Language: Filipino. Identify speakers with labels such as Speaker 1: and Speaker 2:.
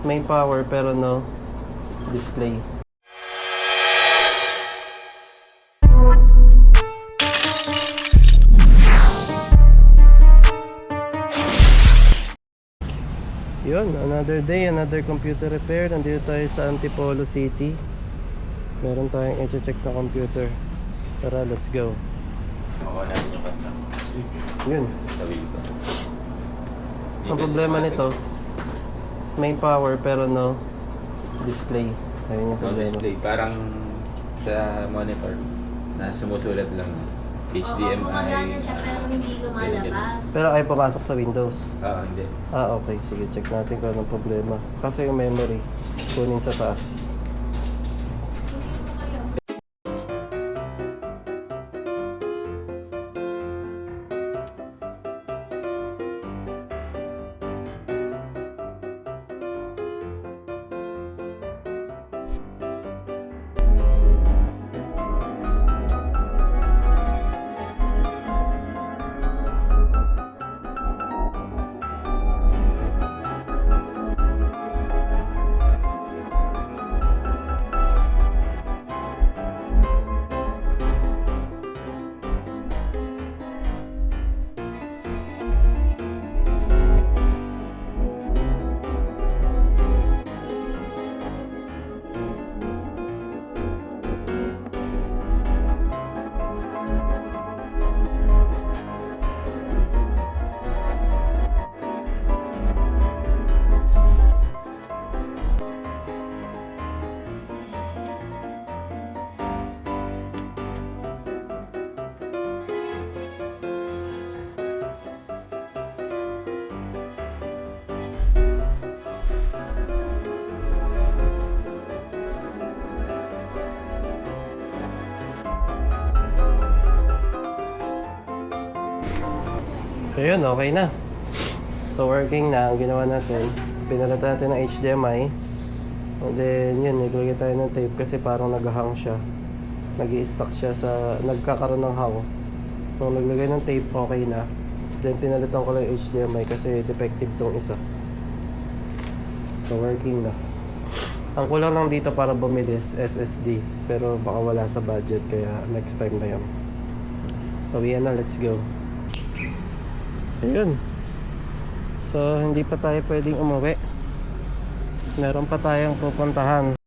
Speaker 1: May power pero no display. Yun, another day, another computer repair. Nandito tayo sa Antipolo City. Meron tayong i-check na computer. Tara, let's go.
Speaker 2: Makuha natin yung kanta.
Speaker 1: Yun. Ang problema nito, may power pero no display. Ayun yung
Speaker 2: No
Speaker 1: problema.
Speaker 2: display. Parang sa monitor na sumusulat lang HDMI.
Speaker 3: gumagana siya pero hindi lumalabas.
Speaker 1: Pero ay pumasok sa Windows.
Speaker 2: Oo, hindi.
Speaker 1: Ah, okay. Sige, check natin kung anong problema. Kasi yung memory, kunin sa taas. Ayun, okay na. So working na, ang ginawa natin, pinalitan natin ng HDMI. And then yun, naglagay tayo ng tape kasi parang naghahang siya. nag stuck siya sa, nagkakaroon ng hang. Nung naglagay ng tape, okay na. Then pinalitan ko lang HDMI kasi defective tong isa. So working na. Ang kulang lang dito para bumili SSD. Pero baka wala sa budget kaya next time na yan. Pawian na, let's go. Ayun. So, hindi pa tayo pwedeng umuwi. Meron pa tayong pupuntahan.